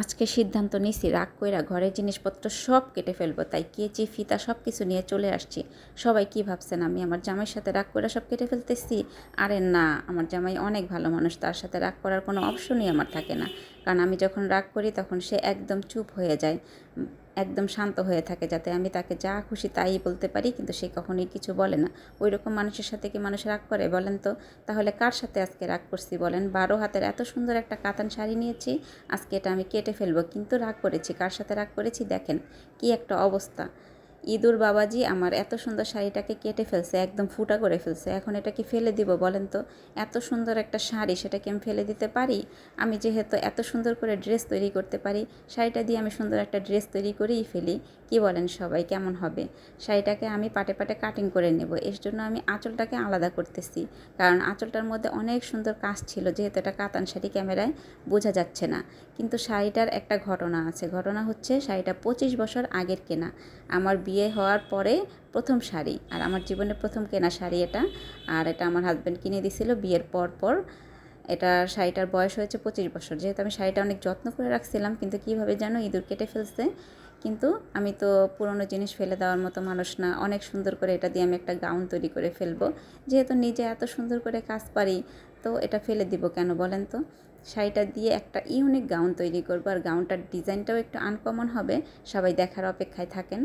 আজকে সিদ্ধান্ত নিছি রাগ কইরা ঘরের জিনিসপত্র সব কেটে ফেলব। তাই কেচি, ফিতা সব কিছু নিয়ে চলে আসছি। সবাই কি ভাবছেন, আমি আমার জামাইয়ের সাথে রাগ কইরা সব কেটে ফেলতেছি? আরে না, আমার জামাই অনেক ভালো মানুষ, তার সাথে রাগ করার কোনো অপশনই আমার থাকে না। কারণ আমি যখন রাগ করি, তখন সে একদম চুপ হয়ে যায়। একদম শান্ত হয়ে থাকে যাতে আমি তাকে যা খুশি তাই বলতে পারি, কিন্তু সে কখনোই কিছু বলে না। ওই রকম মানুষের সাথে কি মানুষ রাগ করে বলেন তো? তাহলে কার সাথে আজকে রাগ করছি বলেন? বারো হাতের এত সুন্দর একটা কাতান শাড়ি নিয়েছি, আজকে এটা আমি কেটে ফেলব। কিন্তু রাগ করেছি। কার সাথে রাগ করেছি? দেখেন, কি একটা অবস্থা। ইঁদুর বাবাজি আমার এত সুন্দর শাড়িটাকে কেটে ফেলছে, একদম ফুটা করে ফেলছে। এখন এটা কি ফেলে দিব, বলেন তো? এত সুন্দর একটা শাড়ি, সেটাকে আমি ফেলে দিতে পারি? আমি যেহেতু এত সুন্দর করে ড্রেস তৈরি করতে পারি, শাড়িটা দিয়ে আমি সুন্দর একটা ড্রেস তৈরি করেই ফেলি, কি বলেন সবাই, কেমন হবে? শাড়িটাকে আমি পাটে পাটে কাটিং করে নেব, এর জন্য আমি আঁচলটাকে আলাদা করতেছি, কারণ আঁচলটার মধ্যে অনেক সুন্দর কাজ ছিল, যেহেতু এটা কাতান শাড়ি ক্যামেরায় বোঝা যাচ্ছে না। কিন্তু শাড়িটার একটা ঘটনা আছে, ঘটনা হচ্ছে শাড়িটা পঁচিশ বছর আগের কেনা। আমার বিয়ে হওয়ার পরে প্রথম শাড়ি। আর আমার জীবনে প্রথম কেনা শাড়ি এটা। আর এটা আমার হাজব্যান্ড কিনে দিছিল বিয়ের পর পর। এটা শাড়িটার বয়স হয়েছে পঁচিশ বছর। যেহেতু আমি শাড়িটা অনেক যত্ন করে রাখছিলাম, কিন্তু কীভাবে যেন ইঁদুর কেটে ফেলছে। কিন্তু আমি তো পুরনো জিনিস ফেলে দেওয়ার মতো মানুষ না। অনেক সুন্দর করে এটা দিয়ে আমি একটা গাউন তৈরি করে ফেলব। যেহেতু নিজে এত সুন্দর করে কাজ পারি, তো এটা ফেলে দিব কেন বলেন তো? শাড়িটা দিয়ে একটা ইউনিক গাউন তৈরি করব। আর গাউনটার ডিজাইনটাও একটু আনকমন হবে। সবাই দেখার অপেক্ষায় থাকেন।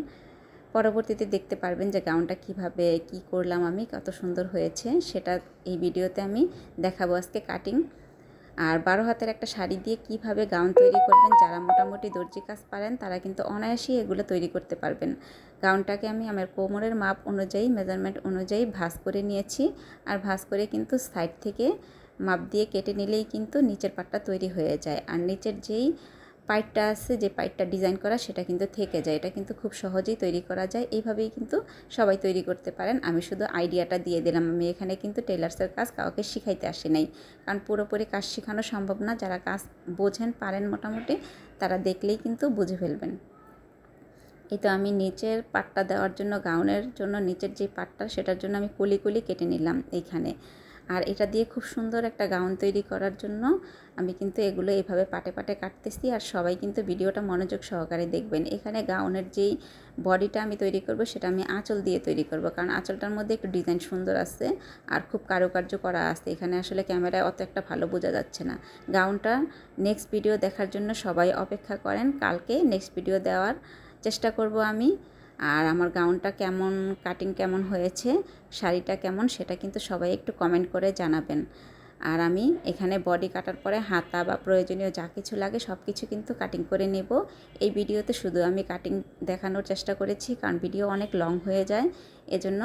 পরবর্তীতে দেখতে পারবেন যে গাউনটা কীভাবে, কি করলাম আমি, কত সুন্দর হয়েছে। সেটা এই ভিডিওতে আমি দেখাবো আজকে কাটিং আর বারো হাতের একটা শাড়ি দিয়ে কীভাবে গাউন তৈরি করবেন, যারা মোটামুটি দর্জি কাজ পারেন, তারা কিন্তু অনায়াসেই এগুলো তৈরি করতে পারবেন। গাউনটাকে আমি আমার কোমরের মাপ অনুযায়ী মেজারমেন্ট অনুযায়ী ভাঁজ করে নিয়েছি। আর ভাঁজ করে কিন্তু সাইড থেকে মাপ দিয়ে কেটে নিলেই কিন্তু নিচের পাটটা তৈরি হয়ে যায়। আর নিচের যেই পাইটটা আছে, যে পাইটটা ডিজাইন করা সেটা কিন্তু থেকে যায়। এটা কিন্তু খুব সহজেই তৈরি করা যায়। এইভাবেই কিন্তু সবাই তৈরি করতে পারেন। আমি শুধু আইডিয়াটা দিয়ে দিলাম। আমি এখানে কিন্তু টেলার্সের কাজ কাউকে শিখাইতে আসি নাই। কারণ পুরোপুরি কাজ শেখানো সম্ভব না। যারা কাজ বোঝেন, পারেন মোটামুটি, তারা দেখলেই কিন্তু বুঝে ফেলবেন। এই তো আমি নিচের পাটটা দেওয়ার জন্য, গাউনের জন্য নিচের যে পাটটা, সেটার জন্য আমি কুলি কুলি কেটে নিলাম এইখানে। আর এটা দিয়ে খুব সুন্দর একটা গাউন তৈরি করার জন্য আমি কিন্তু এগুলো এভাবে পাটে পাটে কাটতেছি আর সবাই কিন্তু ভিডিওটা মনোযোগ সহকারে দেখবেন। এখানে গাউনের যেই বডিটা আমি তৈরি করব সেটা আমি আঁচল দিয়ে তৈরি করব, কারণ আঁচলটার মধ্যে একটু ডিজাইন সুন্দর আছে আর খুব কারুকার্য করা আছে। এখানে আসলে ক্যামেরায় অত একটা ভালো বোঝা যাচ্ছে না। গাউনটা নেক্সট ভিডিও দেখার জন্য সবাই অপেক্ষা করেন, কালকে নেক্সট ভিডিও দেওয়ার চেষ্টা করব আমি। আর আমার গাউনটা কেমন কাটিং কেমন হয়েছে, শাড়িটা কেমন সেটা কিন্তু সবাই একটু কমেন্ট করে জানাবেন। আর আমি এখানে বডি কাটার পরে হাতা বা প্রয়োজনীয় যা কিছু লাগে সব কিছু কিন্তু কাটিং করে নেব। এই ভিডিওতে শুধু আমি কাটিং দেখানোর চেষ্টা করেছি কারণ ভিডিও অনেক লং হয়ে যায়। এজন্য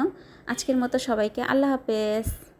আজকের মতো সবাইকে আল্লাহ হাফেজ।